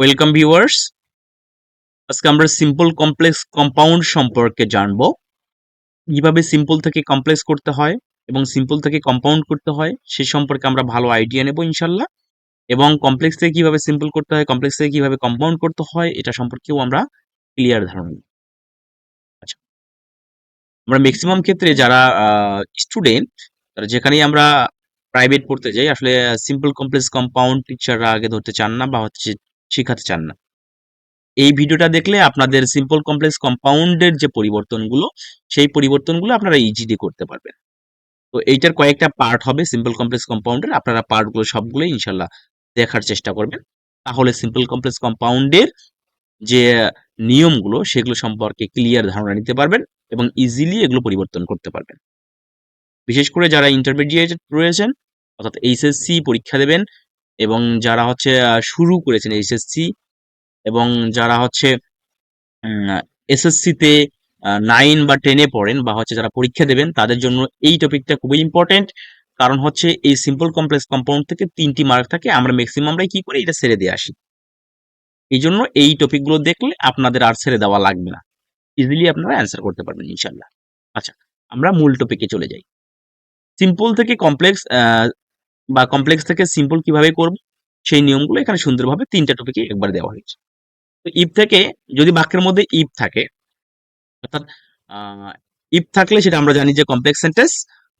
Welcome viewers আজকে আমরা simple complex compound সম্পর্কে জানব। কীভাবে সিম্পল থেকে কমপ্লেক্স করতে হয় এবং সিম্পল থেকে কম্পাউন্ড করতে হয়, সে সম্পর্কে আমরা ভালো আইডিয়া নেব, ইনশাল্লাহ। এবং কমপ্লেক্স থেকে কীভাবে সিম্পল করতে হয় কমপ্লেক্স থেকে কীভাবে কম্পাউন্ড করতে হয়, এটা সম্পর্কেও আমরা ক্লিয়ার ধারণা নিব। আচ্ছা। আমরা ম্যাক্সিমাম ক্ষেত্রে যারা স্টুডেন্ট তারা যেখানেই আমরা প্রাইভেট পড়তে যাই, আসলে সিম্পল কমপ্লেক্স কম্পাউন্ড টিচাররা আগে ধরতে চান না বা হচ্ছে শেখাতে চান না। এই ভিডিওটা দেখলে আপনাদের সিম্পল কমপ্লেক্স কম্পাউন্ডের যে পরিবর্তনগুলো, সেই পরিবর্তনগুলো আপনারা ইজিলি করতে পারবেন। তো এইটার কয়েকটা পার্ট হবে সিম্পল কমপ্লেক্স কম্পাউন্ডের আপনারা পার্টগুলো সবগুলো ইনশাল্লাহ দেখার চেষ্টা করবেন। তাহলে সিম্পল কমপ্লেক্স কম্পাউন্ডের যে নিয়মগুলো, সেগুলো সম্পর্কে ক্লিয়ার ধারণা নিতে পারবেন এবং ইজিলি এগুলো পরিবর্তন করতে পারবেন। বিশেষ করে যারা ইন্টারমিডিয়েট রয়েছেন, অর্থাৎ এইচএসসি পরীক্ষা দেবেন এবং যারা হচ্ছে শুরু করেছেন এসএসসি এবং যারা হচ্ছে এসএসসিতে নাইন বা টেনে পড়েন বা হচ্ছে যারা পরীক্ষা দেবেন, তাদের জন্য এই টপিকটা খুবই ইম্পর্টেন্ট কারণ হচ্ছে এই সিম্পল কমপ্লেক্স কম্পাউন্ড থেকে তিনটি মার্ক থাকে, আমরা ম্যাক্সিমামরাই কি করি? এটা ছেড়ে দিয়ে আসি। এই জন্য এই টপিকগুলো দেখলে আপনাদের আর ছেড়ে দেওয়া লাগবে না। ইজিলি আপনারা অ্যান্সার করতে পারবেন ইনশাল্লাহ আচ্ছা আমরা মূল টপিকে চলে যাই। সিম্পল থেকে কমপ্লেক্স বা কমপ্লেক্স থেকে সিম্পল কীভাবে করব, সেই নিয়মগুলো এখানে সুন্দরভাবে তিনটা টপিকে একবার দেওয়া হয়েছে। তো ইফ থেকে যদি বাক্যের মধ্যে ইফ থাকে, অর্থাৎ ইফ থাকলে সেটা আমরা জানি যে কমপ্লেক্স সেন্টেন্স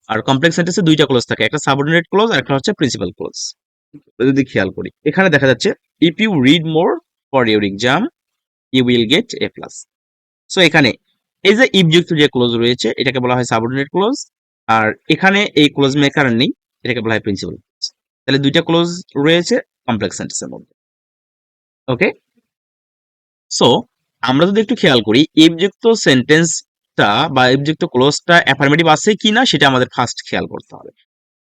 আর কমপ্লেক্স সেন্টেন্সে দুইটা ক্লোজ থাকে, একটা সাবঅর্ডিনেট ক্লোজ আর একটা হচ্ছে প্রিন্সিপাল ক্লোজ যদি খেয়াল করি, এখানে দেখা যাচ্ছে if you read more for your exam you will get A plus so এখানে এই যে ইফ যুক্ত যে ক্লোজ রয়েছে, এটাকে বলা হয় সাবঅর্ডিনেট ক্লোজ আর এখানে এই ক্লোজ মেকার নেই। এটাকে বলা হয় প্রিন্সিপাল তাহলে দুইটা ক্লোজ রয়েছে কমপ্লেক্স সেন্টেন্সের মধ্যে। ওকে সো আমরা যদি একটু খেয়াল করি ইফযুক্ত সেন্টেন্সটা বা ইফযুক্ত ক্লোজটা অ্যাফার্মেটিভ আছে কিনা সেটা আমাদের ফার্স্ট খেয়াল করতে হবে।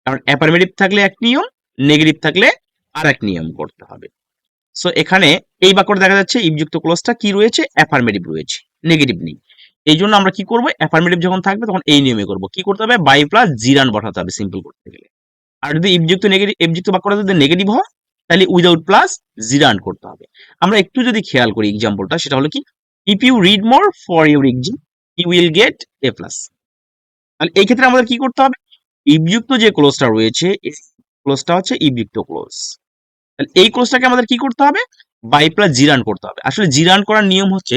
কারণ অ্যাফার্মেটিভ থাকলে এক নিয়ম নেগেটিভ থাকলে আর এক নিয়ম করতে হবে। সো এখানে এই বাক্যটা দেখা যাচ্ছে ইফযুক্ত ক্লোজটা কি রয়েছে? অ্যাফার্মেটিভ রয়েছে নেগেটিভ নেই। এই জন্য আমরা কি করব? অ্যাফার্মেটিভ যখন থাকবে, তখন এই নিয়মে করব। কি করতে হবে? বাই প্লাস জিরান বসাতে হবে সিম্পল করতে গেলে। আর যদি ইফযুক্ত নেগেটিভ ইফযুক্ত বাক্যটা যদি নেগেটিভ হয়, তাহলে উইদাউট প্লাস জিরান করতে হবে। আমরা একটু যদি খেয়াল করি এক্সাম্পলটা সেটা হলো কি if you read more for your exam you will get A plus তাহলে এই ক্ষেত্রে আমাদের কি করতে হবে? ইবযুক্ত যে ক্লোজটা রয়েছে ক্লোজটা হচ্ছে ইবযুক্ত ক্লোজ তাহলে এই ক্লোজটাকে আমাদের কি করতে হবে? বাই প্লাস জিরান করতে হবে। আসলে জিরান করার নিয়ম হচ্ছে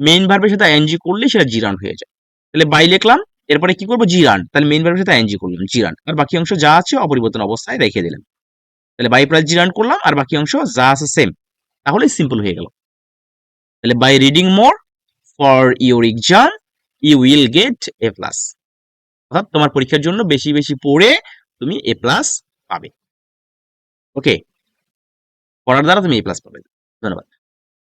মেইন ভার্বের সাথে এনজি করলে সেটা জিরান হয়ে যায়। তাহলে বাই লিখলাম এরপরে কি করব? জিরান। তাহলে মেইন ভার্বের সাথে এনজি করলাম, জিরান। আর বাকি অংশ যা আছে অপরিবর্তন অবস্থায় রেখে দিলাম। তাহলে বাই প্লাস জিরান করলাম, আর বাকি অংশ যা আছে সেম তাহলে সিম্পল হয়ে গেল। তাহলে by reading more for your exam you will get A plus অর্থাৎ তোমার পরীক্ষার জন্য বেশি বেশি পড়ে তুমি এ প্লাস পাবে। ওকে পড়ার দ্বারা তুমি এ প্লাস পাবে। ধন্যবাদ।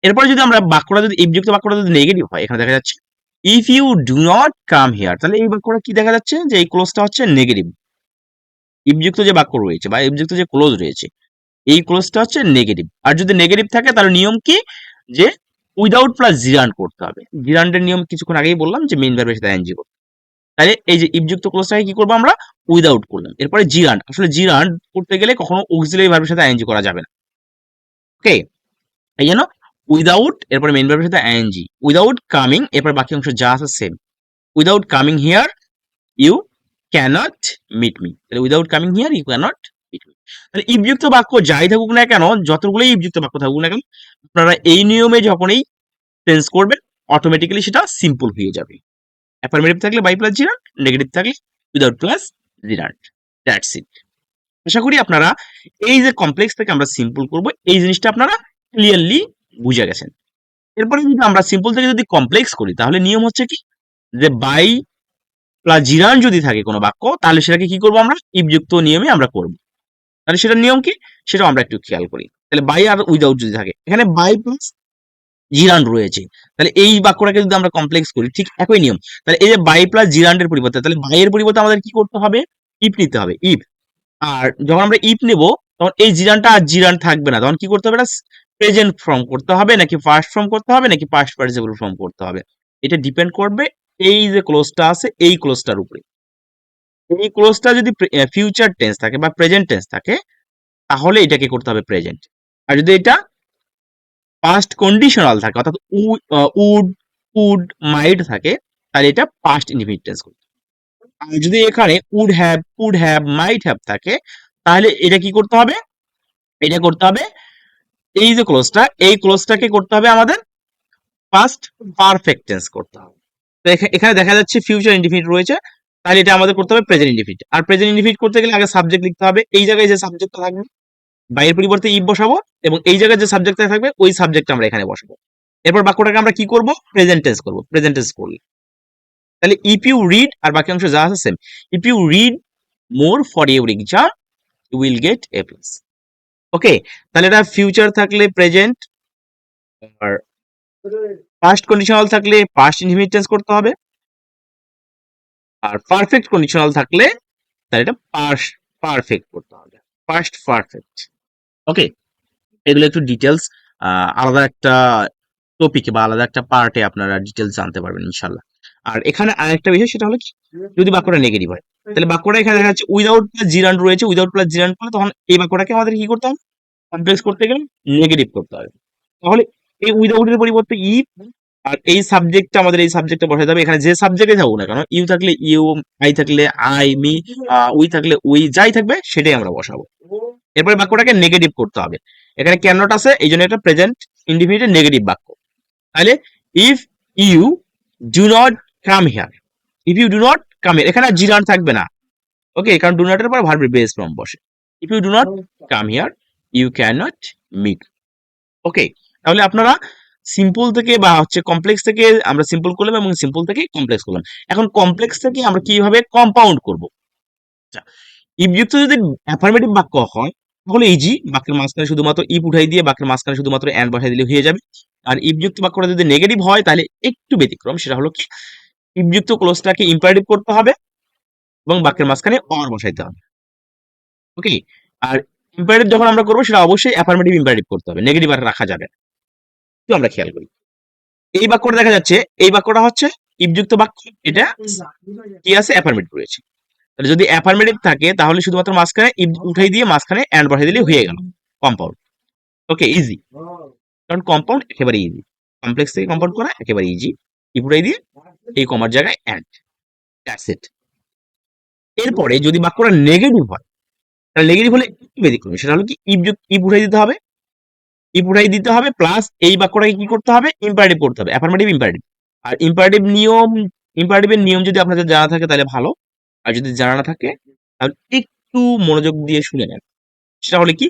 এরপরে যদি আমরা বাক্যটা যদি ইফযুক্ত বাক্যটা যদি নেগেটিভ হয়, এখানে দেখা যাচ্ছে if you do not come here তাহলে এই বাক্যটা কি দেখা যাচ্ছে? যে এই ক্লোজটা হচ্ছে নেগেটিভ ইফযুক্ত যে বাক্য রয়েছে বা ইফযুক্ত যে ক্লোজ রয়েছে, এই ক্লোজটা হচ্ছে নেগেটিভ আর যদি নেগেটিভ থাকে, তাহলে নিয়ম কি? যে উইদাউট প্লাস জিরান্ড করতে হবে। জিরান্ডের নিয়ম কিছুক্ষণ আগেই বললাম যে মেইন ভার্বের সাথে এনজি করতে তাহলে এই যে ইফযুক্ত ক্লোজটাকে কি করব আমরা? উইদাউট করলাম। এরপরে জিরান্ড আসলে জিরান্ড করতে গেলে কখনো অক্সিলারি ভার্বের সাথে এনজি করা যাবে না। ওকে এই জন্য উইদাউট এরপরে মেন ভার্বের সাথে এনজি উইদাউট কামিং এরপর বাকি অংশ যা আছে same without coming here you cannot meet me তাহলে without coming here you cannot meet me তাহলে ইফযুক্ত বাক্য যাই থাকুক না কেন, যতগুলোই ইফযুক্ত বাক্য থাকুক না কেন, আপনারা এই নিয়মে যখনই চেঞ্জ করবেন অটোমেটিক্যালি সেটা সিম্পল হয়ে যাবে। অ্যাফার্মেটিভ থাকলে বাই প্লাস জিরান নেগেটিভ থাকলে without plus gerund that's it আশা করি আপনারা এই যে কমপ্লেক্স থেকে আমরা সিম্পল করব, এই জিনিসটা আপনারা ক্লিয়ারলি বুঝে গেছেন। এরপরে যদি আমরা সিম্পল থেকে যদি কমপ্লেক্স করি, তাহলে নিয়ম হচ্ছে কি? যে বাই প্লাস জিরান যদি থাকে কোনো বাক্য, তাহলে সেটাকে কি করব আমরা? ইফযুক্ত নিয়মে আমরা করব। তাহলে সেটার নিয়ম কি? সেটাও আমরা একটু খেয়াল করি। তাহলে বাই আর উইদাউট যদি থাকে, এখানে বাই প্লাস জিরান রয়েছে। তাহলে এই বাক্যটাকে যদি আমরা কমপ্লেক্স করি, ঠিক একই নিয়ম। তাহলে এই যে বাই প্লাস জিরানের পরিবর্তে, তাহলে বাইয়ের পরিবর্তে আমাদের কি করতে হবে? ইফ নিতে হবে ইফ আর যখন আমরা ইফ নেব, তখন এই জিরানটা আর জিরান থাকবে না। তখন কি করতে হবে? প্রেজেন্ট ফর্ম করতে হবে নাকি ফার্স্ট ফর্ম করতে হবে নাকি পাস্ট পার্টিসিপল ফর্ম করতে হবে? এটা ডিপেন্ড করবে এই যে ক্লোজটা আছে এই ক্লোজটার উপরে। এই ক্লোজটা যদি ফিউচার টেন্স থাকে বা প্রেজেন্ট টেন্স থাকে, তাহলে এটাকে করতে হবে প্রেজেন্ট আর যদি এটা পাস্ট কন্ডিশনাল থাকে, অর্থাৎ উড উড মাইট থাকে, তাহলে এটা পাস্ট ইনডিফিনিট টেন্স করতে। আর যদি এখানে would have would have might have থাকে, তাহলে এটা কি করতে হবে? এটা করতে হবে এই যে ক্লোজটা এই ক্লোজটাকে করতে হবে আমাদের পাস্ট পারফেক্ট টেন্স করতে হবে। তো এখানে দেখা যাচ্ছে ফিউচার ইনডিফিনিট রয়েছে, তাহলে এটা আমাদের করতে হবে প্রেজেন্ট ইনডিফিনিট আর প্রেজেন্ট ইনডিফিনিট করতে গেলে আগে সাবজেক্ট লিখতে হবে, এই জায়গায় যে সাবজেক্টটা থাকবে, বাইরের পরিবর্তে ইফ বসাবো, এবং এই জায়গায় যে সাবজেক্টটা থাকবে, ওই সাবজেক্ট আমরা এখানে বসাবো। এরপর বাক্যটাকে আমরা কি করব? প্রেজেন্ট টেন্স করব প্রেজেন্ট টেন্স করলে। তাহলে ইফ ইউ রিড আর বাকি অংশ যা আছে same if you read more for your exam you will get A plus okay, তাহলে এটা ফিউচার থাকলে প্রেজেন্ট আর পাস্ট কন্ডিশনাল থাকলে পাস্ট ইনডিফিনিট টেন্স করতে হবে, আর পারফেক্ট কন্ডিশনাল থাকলে তাহলে এটা পাস পারফেক্ট করতে হবে পাস্ট পারফেক্ট ওকে, এগুলো একটু ডিটেলস আলাদা একটা টপিকে বা আলাদা একটা পার্টে আপনারা ডিটেলস জানতে পারবেন, ইনশাল্লাহ। আর এখানে আরেকটা বিষয়, সেটা হলো কি, যদি বাক্যটা নেগেটিভ হয়, তাহলে বাক্যটা এখানে দেখা যাচ্ছে উইদাউট প্লাস জিরান রয়েছে উইদাউট প্লাস জিরান করলে তখন এই বাক্যটাকে আমাদের কি করতে হবে? কমপ্লেক্স করতে গেলে নেগেটিভ করতে হবে। তাহলে এই উইদাউট এর পরিবর্তে ই আর এই সাবজেক্টটা আমাদের এই সাবজেক্টে বসাতে হবে। এখানে যে সাবজেক্টে থাকুক না কেন ইউ থাকলে ইউ আই থাকলে আই মি উই থাকলে উই যাই থাকবে, সেটাই আমরা বসাবো। এরপরে বাক্যটাকে নেগেটিভ করতে হবে। এখানে ক্যানট আছে, এই জন্য একটা প্রেজেন্ট ইন্ডিফিনিটের নেগেটিভ বাক্য। তাহলে if you do not come here if you do not come here এখানে জিরান থাকবে না। ওকে কারণ ডু নটের পর ভার্বের বেস ফর্ম বসে। If you do not come here you can not meet okay তাহলে আপনারা সিম্পল থেকে বা হচ্ছে কমপ্লেক্স থেকে আমরা সিম্পল করলাম এবং সিম্পল থেকে কমপ্লেক্স করলাম। এখন কমপ্লেক্স থেকে আমরা কীভাবে কম্পাউন্ড করব? আচ্ছা ইফযুক্ত যদি অ্যাফার্মেটিভ বাক্য হয়, তাহলে ইজি বাক্যের মাঝখানে শুধুমাত্র ইফ উঠাই দিয়ে বাক্যের মাঝখানে শুধুমাত্র অ্যান্ড বসাই দিলে হয়ে যাবে। আর ইফযুক্ত বাক্যটা যদি নেগেটিভ হয়, তাহলে একটু ব্যতিক্রম, সেটা হলো কি? ইফযুক্ত ক্লোজটাকে ইম্পারেটিভ করতে হবে এবং বাক্যের মাঝখানে অর বসাইতে হবে। ওকে আর ইম্পারেটিভ যখন আমরা করব, সেটা অবশ্যই অ্যাফার্মেটিভ ইম্পারেটিভ করতে হবে। নেগেটিভ আর রাখা যাবে একটু আমরা খেয়াল করি। এই বাক্যটা দেখা যাচ্ছে, এই বাক্যটা হচ্ছে ইফযুক্ত বাক্য। এটা কি আছে? অ্যাফার্মেটিভ রয়েছে। তাহলে যদি অ্যাফার্মেটিভ থাকে, তাহলে শুধুমাত্র মাঝখানে ইফ উঠাই দিয়ে মাঝখানে অ্যান্ড বসাই দিলে হয়ে গেল। কম্পাউন্ড ওকে ইজি কারণ কম্পাউন্ড একেবারে ইজি কমপ্লেক্স থেকে কম্পাউন্ড করা একেবারে ইজি ইফ উঠাই দিয়ে এই কমার জায়গায় অ্যান্ড দ্যাটস ইট এরপরে যদি বাক্যটা নেগেটিভ হয়, তাহলে নেগেটিভ হলে ব্যতিক্রমী? সেটা হলো কি ইফ ইফ উঠাই দিতে হবে। ইফ উঠাই দিতে হবে প্লাস এই বাক্যটাকে কি করতে হবে? ইম্পারেটিভ করতে হবে। অ্যাফার্মেটিভ ইম্পারেটিভ আর ইম্পারেটিভ নিয়ম ইম্পারেটিভের নিয়ম যদি আপনাদের জানা থাকে, তাহলে ভালো। আর যদি জানা না থাকে, তাহলে একটু মনোযোগ দিয়ে শুনে নেন। সেটা হলে কি,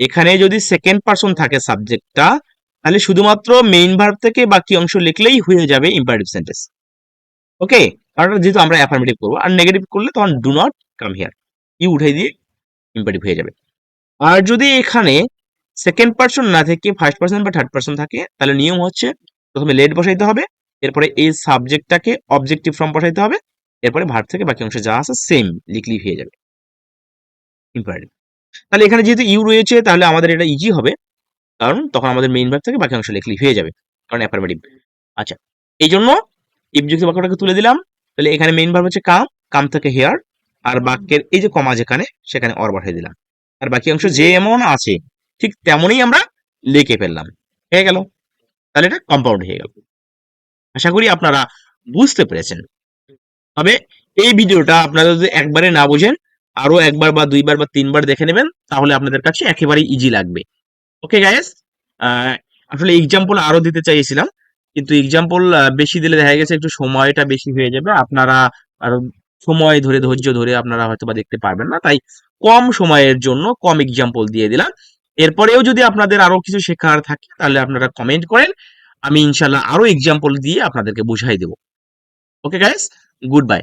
এখানে যদি সেকেন্ড পার্সন থাকে সাবজেক্টটা তাহলে শুধুমাত্র মেইন ভার্ব থেকে বাকি অংশ লিখলেই হয়ে যাবে ইম্পারেটিভ সেন্টেন্স ওকে কারণ যেহেতু আমরা অ্যাফার্মেটিভ করব, আর নেগেটিভ করলে তখন ডু নট কাম হিয়ার ই উঠাই দিয়ে ইম্পারেটিভ হয়ে যাবে। আর যদি এখানে সেকেন্ড পার্সন না থেকে ফার্স্ট পার্সন বা থার্ড পার্সন থাকে, তাহলে নিয়ম হচ্ছে প্রথমে লেট বসাইতে হবে, এরপরে এই সাবজেক্টটাকে অবজেক্টিভ ফর্ম বসাইতে হবে, এরপরে ভার্ব থেকে বাকি অংশ যা আছে সেম লিখলি হয়ে যাবে। ইম্পারেটিভ তাহলে এখানে যেহেতু ইউ রয়েছে, তাহলে আমাদের এটা ইজি হবে, কারণ তখন আমাদের মেইন ভার্ব থেকে বাকি অংশ লিখলি হয়ে যাবে, কারণ অ্যাফার্মেটিভ আচ্ছা এই জন্য ইফযুক্ত বাক্যটাকে তুলে দিলাম, তাহলে এখানে মেইন ভার্ব হচ্ছে কাম কাম থেকে হেয়ার আর বাক্যের এই যে কমা যেখানে, সেখানে অর বসাই দিলাম। আর বাকি অংশ যে এমন আছে, ঠিক তেমনই আমরা লিখে ফেললাম। হয়ে গেল। তাহলে এটা কম্পাউন্ড হয়ে গেল। আশা করি আপনারা বুঝতে পেরেছেন। তবে এই ভিডিওটা আপনারা যদি একবারে না বোঝেন আরও একবার বা দুইবার বা তিনবার দেখে নেবেন, তাহলে আপনাদের কাছে একেবারেই ইজি লাগবে। ওকে গাইস আসলে এক্সাম্পল আরও দিতে চাইছিলাম। কিন্তু এক্সাম্পল বেশি দিলে দেখা গেছে একটু সময়টা বেশি হয়ে যাবে। আপনারা আর সময় ধরে, ধৈর্য ধরে আপনারা হয়তো বা দেখতে পারবেন না। তাই কম সময়ের জন্য কম এক্সাম্পল দিয়ে দিলাম। এরপরেও যদি আপনাদের আরও কিছু শেখার থাকে, তাহলে আপনারা কমেন্ট করেন। আমি ইনশাল্লাহ আরও এক্সাম্পল দিয়ে আপনাদেরকে বুঝাই দেব। Okay guys good bye